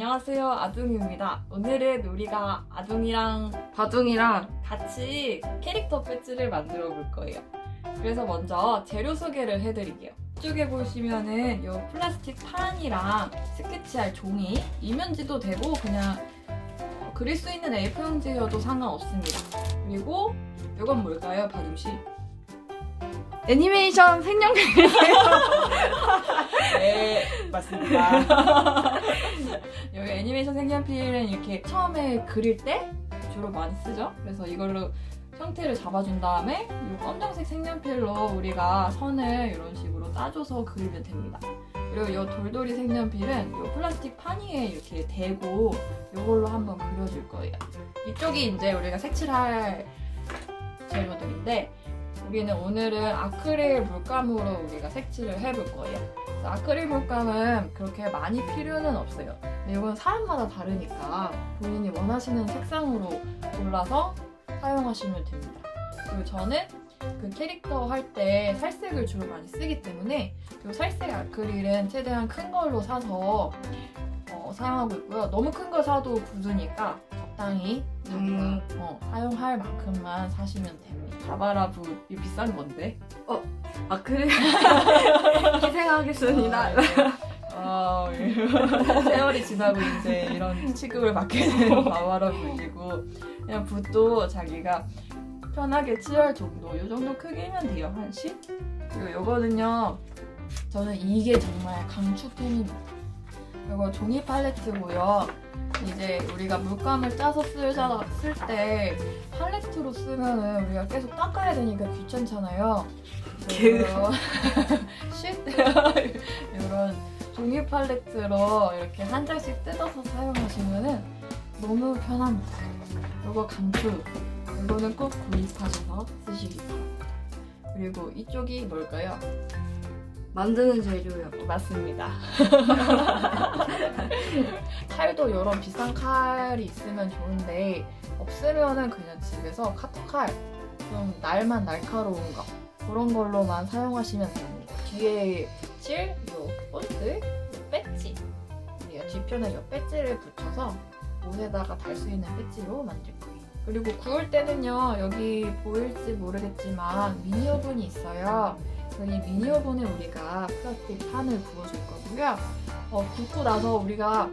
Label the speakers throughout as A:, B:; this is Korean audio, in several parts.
A: 안녕하세요 아둥입니다. 오늘은 우리가 아둥이랑
B: 바둥이랑
A: 같이 캐릭터 배지를 만들어 볼 거예요. 그래서 먼저 재료 소개를 해드릴게요. 이쪽에 보시면은 이 플라스틱 판이랑 스케치할 종이, 이면지도 되고 그냥 어, 그릴 수 있는 A4용지여도 상관없습니다. 그리고 이건 뭘까요, 바둑 씨?
B: 애니메이션 색연필
A: 네, 맞습니다. 이렇게 처음에 그릴 때 주로 많이 쓰죠. 그래서 이걸로 형태를 잡아준 다음에 이 검정색 색연필로 우리가 선을 이런 식으로 따줘서 그리면 됩니다. 그리고 이 돌돌이 색연필은 이 플라스틱 판 위에 이렇게 대고 이걸로 한번 그려줄 거예요. 이쪽이 이제 우리가 색칠할 재료들인데 우리는 오늘은 아크릴 물감으로 우리가 색칠을 해볼 거예요. 아크릴 물감은 그렇게 많이 필요는 없어요. 이건 사람마다 다르니까 본인이 원하시는 색상으로 골라서 사용하시면 됩니다. 그리고 저는 그 캐릭터 할 때 살색을 주로 많이 쓰기 때문에 이 살색 아크릴은 최대한 큰 걸로 사서 어, 사용하고 있고요. 너무 큰 걸 사도 굳으니까 적당히 자기가
B: 음.
A: 어, 사용할 만큼만 사시면 됩니다. 바바라부 이 비싼 건데.
B: 아 그래 희생하겠습니다
A: 아, 예. 세월이 지나고 이제 이런 취급을 받게 된 바바라부이고 그냥 붓도 자기가 편하게 칠할 정도 이 정도 크기면 돼요 한 10? 그리고 이거는요 저는 이게 정말 강추템입니다 이거 종이 팔레트고요 이제 우리가 물감을 짜서 쓰자 쓸때 팔레트로 쓰면은 우리가 계속 닦아야 되니까 귀찮잖아요 그래서 쉿 이런 종이 팔레트로 이렇게 한 장씩 뜯어서 사용하시면은 너무 편합니다. 이거 강추. 이거는 꼭 구입하셔서 쓰시기 바랍니다. 그리고 이쪽이 뭘까요?
B: 만드는 재료요
A: 맞습니다. 칼도 이런 비싼 칼이 있으면 좋은데 없으면은 그냥 집에서 카터칼 좀 날만 날카로운 거 그런 걸로만 사용하시면 됩니다. 뒤에 붙일 요 본드, 요 배지 우리가 뒤편에 요 배지를 붙여서 옷에다가 달 수 있는 배지로 만들 거예요. 그리고 구울 때는요 여기 보일지 모르겠지만 미니 오븐이 있어요. 이 미니 오븐에 우리가 플라스틱 판을 구워줄 거고요. 어, 굽고 나서 우리가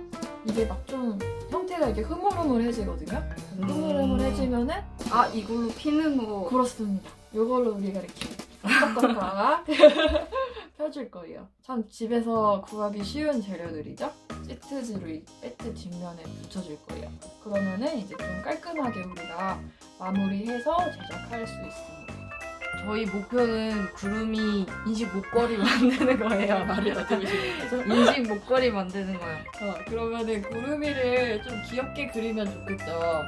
A: 이게 막 좀 형태가 이렇게 흐물흐물해지거든요. 흐물흐물해지면은
B: 아 이걸로 피는 거
A: 그렇습니다. 이걸로 우리가 이렇게 깍깍깍 펴줄 거예요. 참 집에서 구하기 쉬운 재료들이죠. 시트지로 이 배트 뒷면에 붙여줄 거예요. 그러면은 이제 좀 깔끔하게 우리가 마무리해서 제작할 수 있습니다.
B: 저희 목표는 구름이 인식 목걸이 만드는 거예요
A: 말이 다 들으시는 거죠?
B: 인식 목걸이 만드는 거예요
A: 어, 그러면은 구름이를 좀 귀엽게 그리면 좋겠죠.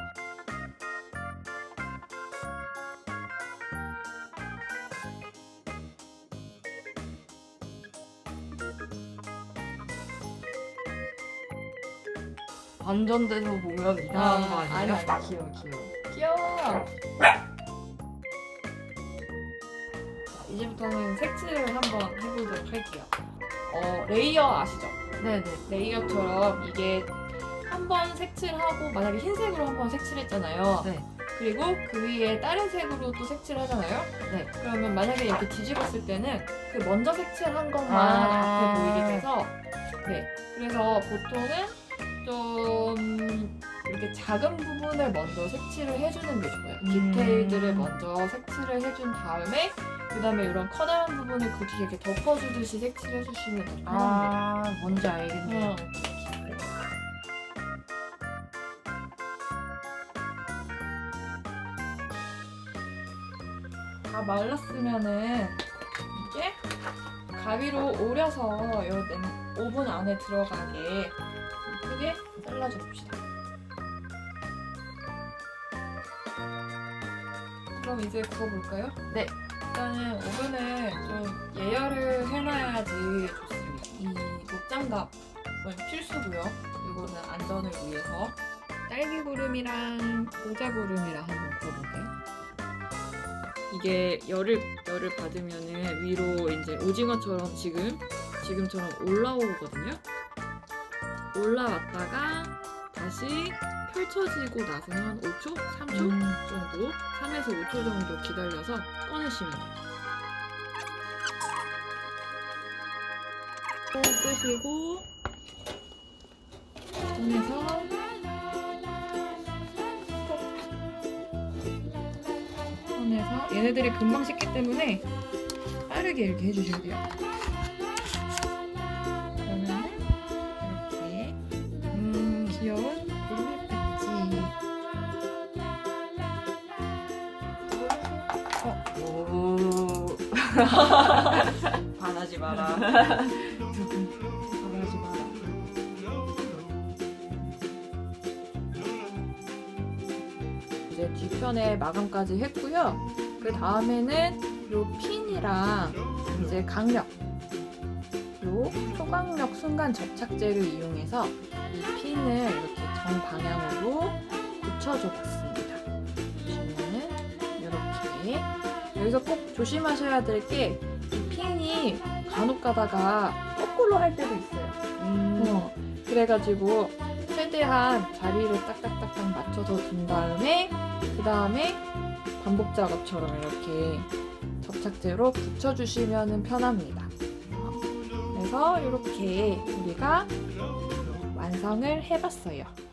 B: 반전돼서 보면 이상한 거 아니에요?
A: 아니, 아니, 귀여워, 귀여워. 귀여워! 이제부터는 색칠을 한번 해보도록 할게요. 어, 레이어 아시죠?
B: 네네
A: 레이어처럼 이게 한 번 색칠하고 만약에 흰색으로 한 번 색칠했잖아요.
B: 네.
A: 그리고 그 위에 다른 색으로 또 색칠하잖아요.
B: 네.
A: 그러면 만약에 이렇게 뒤집었을 때는 그 먼저 색칠한 것만
B: 아.
A: 앞에 보이게 돼서 네. 그래서 보통은 좀 이렇게 작은 부분을 먼저 색칠을 해주는 게 좋아요.
B: 음.
A: 디테일들을 먼저 색칠을 해준 다음에 그 다음에 이런 커다란 부분을 그 뒤에 이렇게 덮어주듯이 색칠해 주시면 더 편합니다.
B: 아 뭔지 알겠네요
A: 어. 다 말랐으면은 이게 가위로 오려서 요 냉, 오븐 안에 들어가게 좀 크게 잘라줘 봅시다. 그럼 이제 구워볼까요?
B: 네.
A: 일단은 오븐을 좀 예열을 해놔야지 좋습니다. 이 목장갑은 필수고요. 이거는 안전을 위해서 딸기 구름이랑 모자 구름이랑 한번 구워볼게요. 이게 열을 열을 받으면은 위로 이제 오징어처럼 지금 지금처럼 올라오거든요. 올라왔다가 다시 펼쳐지고 나서는 한 5초? 3초
C: 음.
A: 정도 3에서 5초 정도 기다려서 꺼내시면 돼요. 또 끄시고 꺼내서 꺼내서 얘네들이 금방 식기 때문에 빠르게 이렇게 해주셔야 돼요. 그러면 이렇게 음 귀여운
C: 반하지 마라.
A: 잘하지 마라. 이제 뒤편에 마감까지 했고요. 그 다음에는 요 핀이랑 이제 강력, 요 초강력 순간 접착제를 이용해서 이 핀을 이렇게 정방향으로 붙여줘 봤습니다. 여기서 꼭 조심하셔야 될게이 핀이 간혹 가다가 거꾸로 할 때도 있어요. 어, 그래가지고 최대한 자리를 딱딱딱딱 맞춰서 둔 다음에 그 다음에 반복 작업처럼 이렇게 접착제로 붙여주시면 편합니다. 어, 그래서 이렇게 우리가 완성을 해봤어요.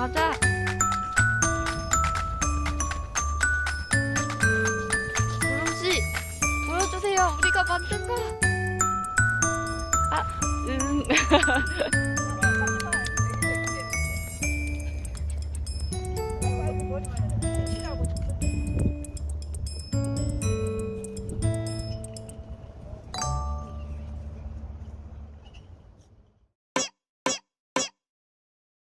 A: 가자.
B: 조용씨 보여주세요 우리가 만든 거
A: 음.